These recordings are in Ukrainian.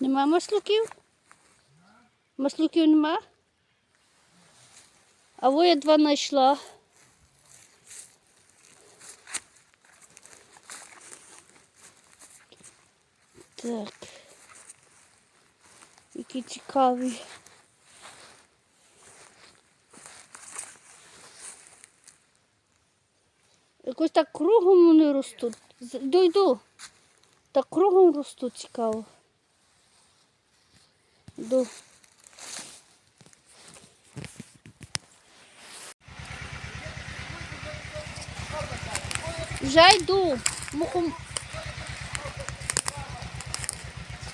Нема маслюків? Маслюків нема? А во я два знайшла. Так. Які цікаві. Якось так кругом вони ростуть. З- Йду, йду. Так кругом ростуть цікаво. Йду. Вже йду. Мухом...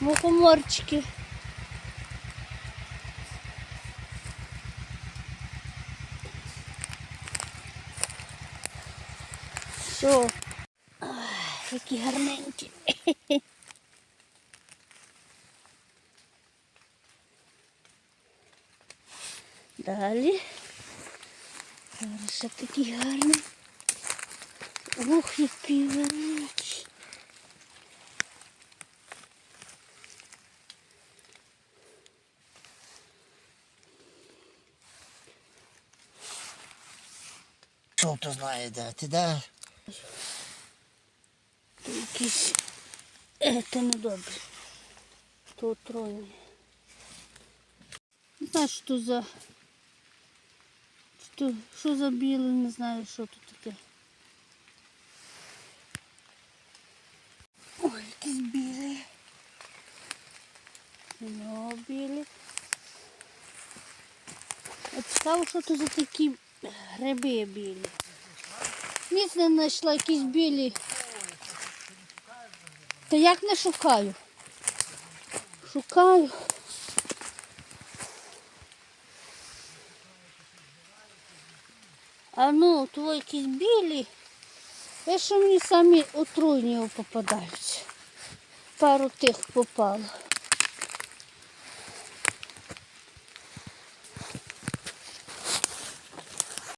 Мухоморчики. Що? Ай, які гарненькі. Далі. Зараз ще такі гарні. Ух, які великі. Що хто знає, де ти де? То якісь. Е, Це не добре. То отруєні. Не знаю, що то за. То- що за біле, не знаю, що тут таке. Ой, якісь білі. Ну, білі. А цікаво, що то за такі гриби білі. Ніц не знайшла якісь білі. Та як не шукаю? Шукаю. А ну, то якісь білі. Я що мені самі отруйні попадаються. Пару тих попало.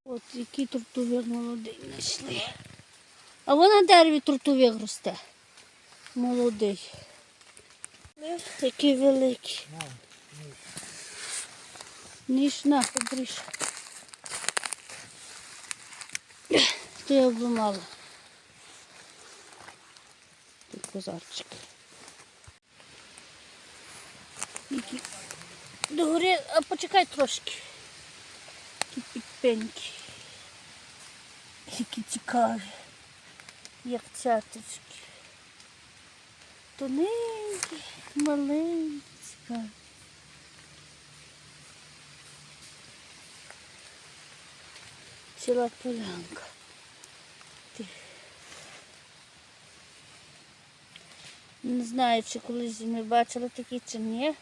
От який трутовик молодий знайшли. А вон на дереві трутовик росте. Молодий. Який великий. Ніж на, обріж. То я обламала. Тут козарчик. Які... Догори, а почекай трошки. Які підпеньки. Які цікаві. Як цяточки. Тоненькі, маленькі, цікаві. Ціла полянка. Не знаю, чи колись ми бачили такі чи ні.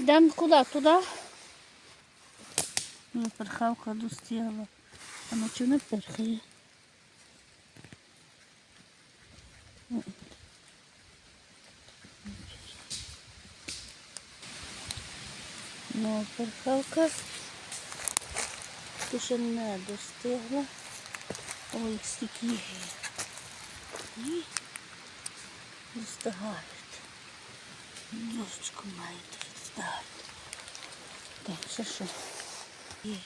Йдемо куди? Туди? Ну, перхавка достигла. А на чому не перхає? Ну, перхавка тут ще не достигла. Ой, стільки є. І достигають. Дощечку мають достигають. Так, ще що? Є.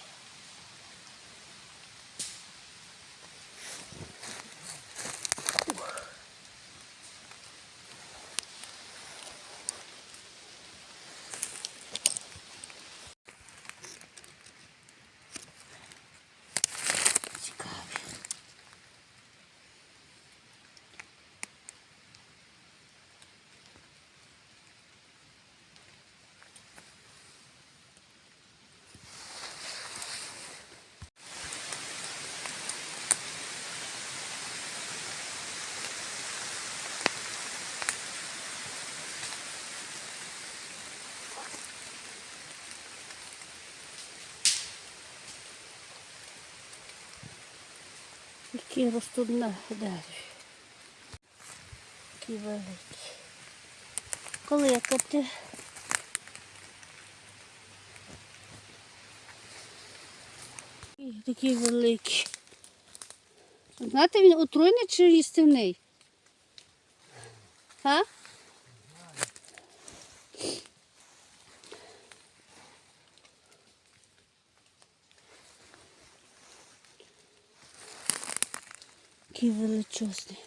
Які ростуть на дереві. Такі великі. я І такі великі. Знаєте, він отруйний чи їстівний? А? Який величезний.